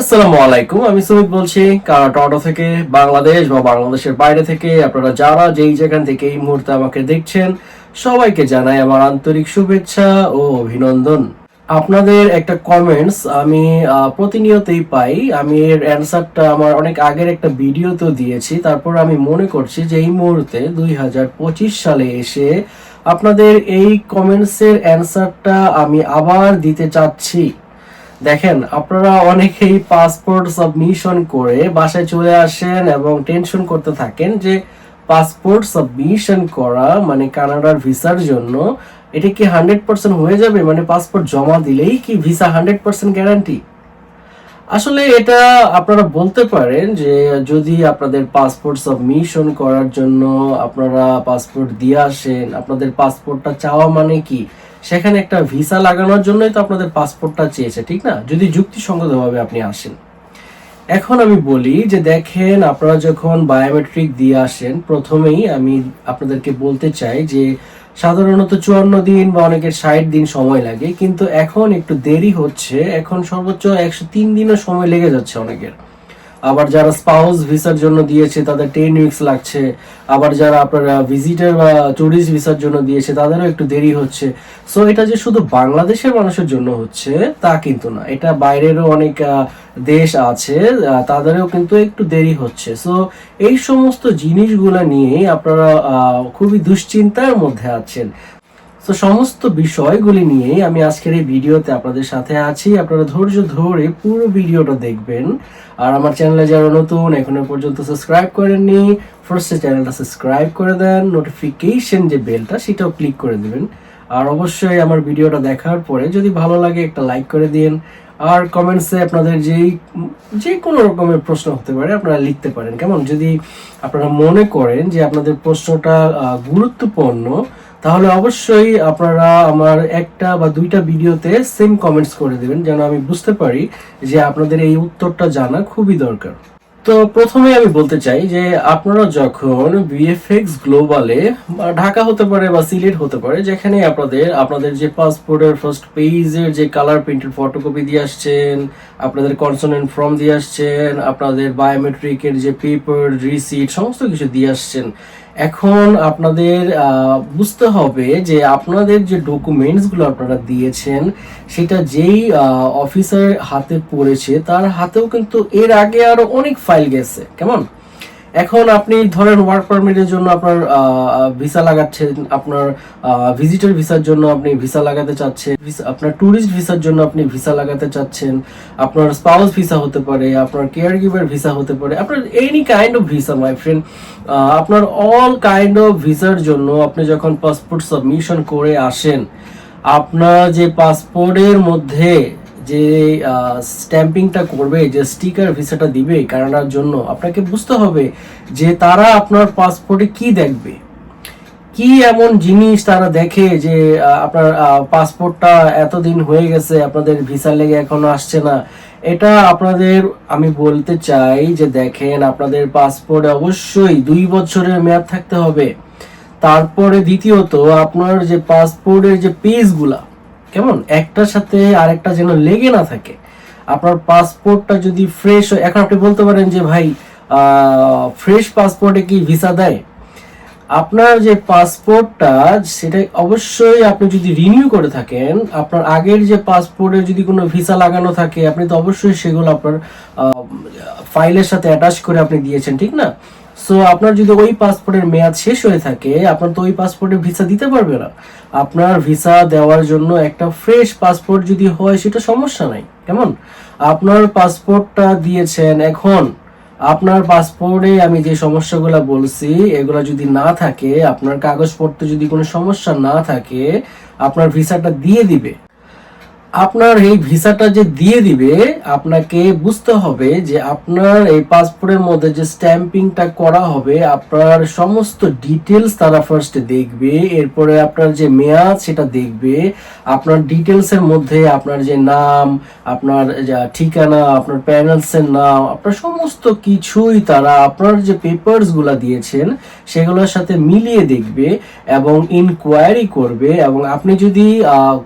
আসসালামু আলাইকুম, আমি সুমিত বলছি। টরন্টো থেকে বাংলাদেশ বা বাংলাদেশের বাইরে থেকে আপনারা যারা যেই যেখান থেকে এই মুহূর্তে আমাকে দেখছেন, সবাইকে জানাই আমার আন্তরিক শুভেচ্ছা ও অভিনন্দন। আপনাদের একটা কমেন্টস আমি প্রতিনিয়তই পাই। আমি এর অ্যান্সারটা আমার অনেক আগের একটা ভিডিও তো দিয়েছি। তারপর আমি মনে করছি যে এই মুহূর্তে দুই হাজার পঁচিশ সালে এসে আপনাদের এই কমেন্টসের অ্যান্সারটা আমি আবার দিতে চাচ্ছি। দেখেন, আপনারা অনেকেই পাসপোর্ট সাবমিশন করে বাসায় চলে আসেন এবং টেনশন করতে থাকেন যে পাসপোর্ট সাবমিশন করা মানে কানাডার ভিসার জন্য, এটা কি হান্ড্রেড পার্সেন্ট হয়ে যাবে? মানে পাসপোর্ট জমা দিলেই কি ভিসা হান্ড্রেড পার্সেন্ট গ্যারান্টি আসলে এটা আপনারা বলতে পারেন যে যদি আপনাদের পাসপোর্ট সাবমিশন করার জন্য আপনারা পাসপোর্ট দিয়ে আসেন, আপনাদের পাসপোর্টটা চাওয়া মানে কি? সেখানে একটা ভিসা লাগানোর জন্যই তো আপনাদের পাসপোর্টটা চেয়েছে, ঠিক না? যদি যুক্তিসঙ্গতভাবে আপনি আসেন। এখন আমি বলি যে দেখেন, আপনারা যখন বায়োমেট্রিক দিয়ে আসেন, প্রথমেই আমি আপনাদেরকে বলতে চাই যে সাধারণত চুয়ান্ন দিন বা অনেকের ষাট দিন সময় লাগে, কিন্তু এখন একটু দেরি হচ্ছে। এখন সর্বোচ্চ একশো তিন দিনও সময় লেগে যাচ্ছে অনেকের। আবার যারা স্পাউস ভিসার জন্য দিয়েছে, তাদের টেন উইকস লাগছে। আবার যারা আপনারা ভিজিটার বা ট্যুরিস্ট ভিসার জন্য দিয়েছে, তাদেরও একটু দেরি হচ্ছে। সো এটা যে শুধু বাংলাদেশের মানুষের জন্য হচ্ছে, তা কিন্তু না। এটা বাইরেরও অনেক দেশ আছে তাদেরও কিন্তু একটু দেরি হচ্ছে। সো এই সমস্ত জিনিসগুলো নিয়ে আপনারা খুবই দুশ্চিন্তার মধ্যে আছেন। তো সমস্ত বিষয়গুলি নিয়ে আমি আজকের এই ভিডিওতে আপনাদের সাথে আছি। আপনারা ধৈর্য ধরে পুরো ভিডিওটা দেখবেন। আর আমার চ্যানেলে যারা নতুন, এখনও পর্যন্ত সাবস্ক্রাইব করেননি ফার্স্টে চ্যানেলটা সাবস্ক্রাইব করে দেন নোটিফিকেশন যে বেলটা সেটাও ক্লিক করে দেবেন। আর অবশ্যই আমার ভিডিওটা দেখার পরে যদি ভালো লাগে একটা লাইক করে দিন। আর কমেন্টসে আপনাদের যেই যে কোনো রকমের প্রশ্ন হতে পারে, আপনারা লিখতে পারেন। কেমন? যদি আপনারা মনে করেন যে আপনাদের প্রশ্নটা গুরুত্বপূর্ণ তাহলে অবশ্যই আপনারা আমার একটা বা দুইটা ভিডিওতে সেম কমেন্টস করে দিবেন, যেন আমি বুঝতে পারি যে আপনাদের এই উত্তরটা জানা খুবই দরকার। তো প্রথমে আমি বলতে চাই যে আপনারা যখন বিএফএক্স গ্লোবালে ঢাকা হতে পারে বা সিলেট হতে পারে, যেখানে আপনাদের আপনাদের যে পাসপোর্টের ফার্স্ট পেজের যে কালার প্রিন্টেড ফটোকপি দিয়ে আসছেন, আপনাদের কনসোনেন্ট ফর্ম দিয়ে আসছেন, আপনাদের বায়োমেট্রিকের যে পেপার রিসিট সমস্ত কিছু দিয়ে আসছেন এখন আপনাদের বুঝতে হবে যে আপনাদের যে ডকুমেন্টসগুলো আপনারা দিয়েছেন, সেটা যেই অফিসার হাতে পড়েছে, তার হাতেও কিন্তু এর আগে আরও অনেক ফাইল গেছে, কেমন? এখন আপনি ধরেন ওয়ার্ক পারমিটের জন্য আপনার ভিসা লাগাচ্ছেন, আপনার ভিজিটর ভিসার জন্য আপনি ভিসা লাগাতে চাচ্ছেন আপনার ট্যুরিস্ট ভিসার জন্য আপনি ভিসা লাগাতে চাচ্ছেন, আপনার স্পাউস ভিসা হতে পারে, আপনার কেয়ার গিভার ভিসা হতে পারে, আপনার any kind of visa my friend আপনার অল কাইন্ড অফ ভিসার জন্য আপনি যখন পাসপোর্ট সাবমিশন করে আসেন, আপনার যে পাসপোর্টের মধ্যে যে স্ট্যাম্পিংটা করবে, যে স্টিকার ভিসাটা দিবে কানাডার জন্য আপনাকে বুঝতে হবে যে তারা আপনার পাসপোর্টে কি দেখবে। কি এমন জিনিস তারা দেখে যে আপনার পাসপোর্টটা এতদিন হয়ে গেছে, আপনাদের ভিসা লেগে এখনও আসছে না। এটা আপনাদের, আমি বলতে চাই যে দেখেন, আপনাদের পাসপোর্টে অবশ্যই দুই বছরের মেয়াদ থাকতে হবে। তারপরে দ্বিতীয়ত, আপনার যে পাসপোর্টের যে পেজগুলা কেমন? একটার সাথে আরেকটা যেন লেগে না থাকে। আপনার পাসপোর্টটা যদি ফ্রেশ হয়, এখন আপনি বলতে পারেন যে, ভাই ফ্রেশ পাসপোর্টে কি ভিসা দেয়? আপনার যে পাসপোর্টটা, সেটা অবশ্যই আপনি যদি রিনিউ করে থাকেন, আপনার আগের যে পাসপোর্টে যদি কোনো ভিসা লাগানো থাকে, আপনি তো অবশ্যই সেগুলো আপনার ফাইলের সাথে অ্যাটাচ করে আপনি দিয়েছেন, ঠিক না? সো আপনার যদি ওই পাসপোর্টের মেয়াদ শেষ হয়ে থাকে, আপনার তো ওই পাসপোর্টে ভিসা দিতে পারবে না। আপনার ভিসা দেওয়ার জন্য একটা ফ্রেশ পাসপোর্ট যদি হয়, সেটা সমস্যা নাই। কেমন? আপনার পাসপোর্টটা দিয়েছেন, এখন আপনার পাসপোর্টে আমি যে সমস্যাগুলো বলছি, এগুলো যদি না থাকে, আপনার কাগজপত্র যদি কোনো সমস্যা না থাকে, আপনার ভিসাটা দিয়ে দিবে। আপনার এই ভিসাটা যে দিয়ে দিবে, আপনাকে বুঝতে হবে যে আপনার এই পাসপোর্টের মধ্যে যে স্ট্যাম্পিংটা করা হবে, আপনার সমস্ত ডিটেলস তারা ফার্স্ট দেখবে, এরপরে আপনার যে মেয়াদ সেটা দেখবে, আপনার ডিটেলস এর মধ্যে আপনার যে নাম, আপনার ঠিকানা, আপনার প্যানেলস এর নাম, আপনার সমস্ত কিছুই তারা আপনার যে পেপারসগুলা দিয়েছেন, সেগুলোর সাথে মিলিয়ে দেখবে এবং ইনকোয়ারি করবে এবং আপনি যদি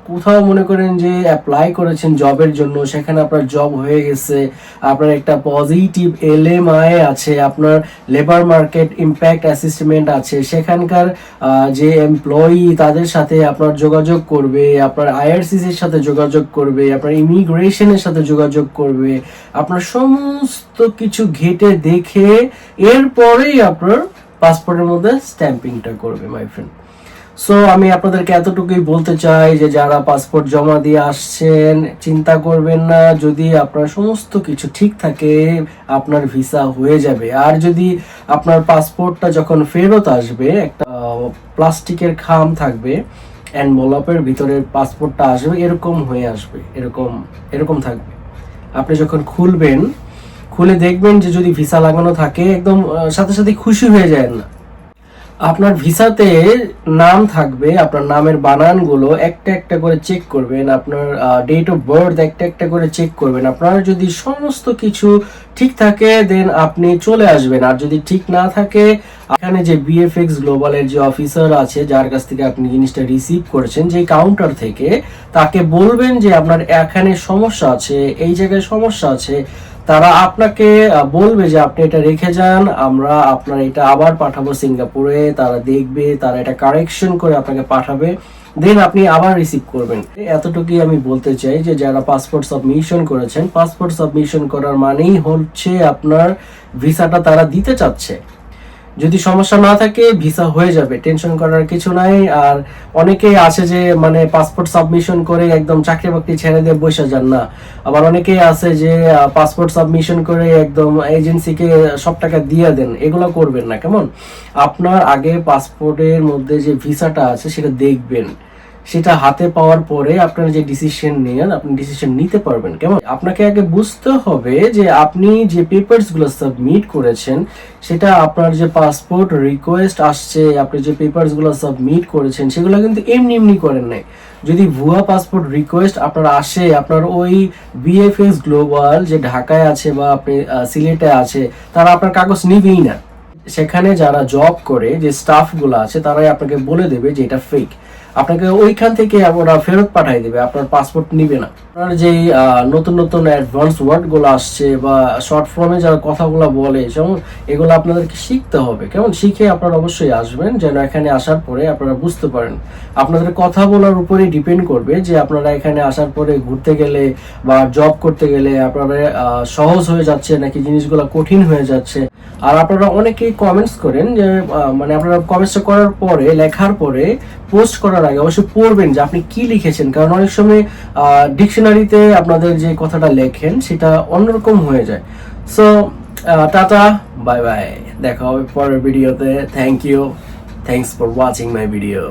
কোথাও মনে করেন যে অ্যাপ্লাই করেছেন জবের জন্য, সেখানে আপনার জব হয়ে গেছে, আপনার একটা পজিটিভ এলএমআই আছে, আপনার লেবার মার্কেট ইম্প্যাক্ট অ্যাসেসমেন্ট আছে, সেখানকার যে এমপ্লয়ি তাদের সাথে আপনার যোগাযোগ করবে, আপনার আইআরসিসি এর সাথে যোগাযোগ করবে, আপনার ইমিগ্রেশনের সাথে যোগাযোগ করবে, আপনার সমস্ত কিছু ঘেটে দেখে এরপরেই আপনার পাসপোর্টের মধ্যে স্ট্যাম্পিংটা করবে মাই ফ্রেন্ড সো আমি আপনাদেরকে এতটুকুই বলতে চাই যে যারা পাসপোর্ট জমা দিয়ে আসছেন, চিন্তা করবেন না, যদি আপনার সমস্ত কিছু ঠিক থাকে, আপনার ভিসা হয়ে যাবে। আর যদি আপনার পাসপোর্টটা যখন ফেরত আসবে, একটা প্লাস্টিকের খাম থাকবে অ্যানভেলপের ভিতরে পাসপোর্টটা আসবে, এরকম হয়ে আসবে, এরকম এরকম থাকবে। আপনি যখন খুলবেন, খুলে দেখবেন যে যদি ভিসা লাগানো থাকে, একদম সাথে সাথে খুশি হয়ে যায় না। আপনার ভিসাতে নাম থাকবে, আপনার নামের বানানগুলো একটা একটা করে চেক করবেন, আপনার ডেট অফ বার্থ একটা একটা করে চেক করবেন। আপনার যদি সমস্ত কিছু ঠিক থাকে দেন আপনি চলে আসবেন। আর যদি ঠিক না থাকে, এখানে যে বিএফএক্স গ্লোবালের যে অফিসার আছে, যার কাছ থেকে আপনি জিনিসটা রিসিভ করেছেন যে কাউন্টার থেকে, তাকে বলবেন যে আপনার এখানে সমস্যা আছে, এই জায়গায় সমস্যা আছে তারা আপনাকে বলবে যে আপনি এটা রেখে যান, আমরা আপনার এটা আবার পাঠাবো সিঙ্গাপুরে, তারা দেখবে, তারা এটা কারেকশন করে আপনাকে পাঠাবে দেন আপনি আবার রিসিভ করবেন। এতটুকুই আমি বলতে চাই যে যারা পাসপোর্ট সাবমিশন করেছেন পাসপোর্ট সাবমিশন করার মানেই হচ্ছে আপনার ভিসাটা তারা দিতে চাচ্ছে। যদি সমস্যা না থাকে ভিসা হয়ে যাবে টেনশন করার কিছু নাই। আর অনেকেই আছে যে মানে পাসপোর্ট সাবমিশন করে একদম চাকরি বাকরি ছেড়ে দিয়ে বসে যান না। আবার অনেকেই আছে যে পাসপোর্ট সাবমিশন করে একদম এজেন্সিকে সব টাকা দিয়ে দেন। এগুলো করবেন না, কেমন? আপনার আগে পাসপোর্টের মধ্যে যে ভিসাটা আছে, সেটা দেখবেন। সেটা হাতে পাওয়ার পরে আপনার যে ডিসিশন নেন, আপনি ডিসিশন নিতে পারবেন। কেমন? আপনাকে আগে বুঝতে হবে যে আপনি যে পেপারসগুলো সাবমিট করেছেন, সেটা আপনার যে পাসপোর্ট রিকোয়েস্ট আসছে, আপনি যে পেপারসগুলো সাবমিট করেছেন, সেগুলো কিন্তু এমনি এমনি করেন নাই। যদি ভুয়া পাসপোর্ট রিকোয়েস্ট আপনার আসে, আপনার ওই বিএফএস গ্লোবাল যে ঢাকায় আছে বা আপনি সিলেটে আছে, তারা আপনার কাগজ নিবেই না। সেখানে যারা জব করে, যে স্টাফগুলো আছে, তারাই আপনাকে বলে দেবে যে এটা ফেক আপনাকে ওইখান থেকে ওরা ফেরত পাঠিয়ে দেবে, আপনার পাসপোর্ট নিবে না। আপনার যে নতুন নতুন অ্যাডভান্স ওয়ার্ডগুলো আসছে বা শর্ট ফর্মে যারা কথাগুলো বলে, যেমন এগুলো আপনাদেরকে শিখতে হবে। কেমন? শিখে আপনারা অবশ্যই আসবেন, যেন এখানে আসার পরে আপনারা বুঝতে পারেন। আপনাদের কথা বলার উপরেই ডিপেন্ড করবে যে আপনারা এখানে আসার পরে ঘুরতে গেলে বা জব করতে গেলে আপনারা সহজ হয়ে যাচ্ছে নাকি জিনিসগুলো কঠিন হয়ে যাচ্ছে। আর আপনারা অনেকেই কমেন্টস করেন যে মানে আপনারা কমেন্টস করার পরে, লেখার পরে পোস্ট করার আগে অবশ্যই পড়বেন যে আপনি কি লিখেছেন। কারণ অনেক সময় ডিকশনারিতে আপনাদের যে কথাটা লেখেন, সেটা অন্যরকম হয়ে যায়। সো টাটা বাই বাই দেখা হবে পরের ভিডিওতে। Thank you thanks for watching my video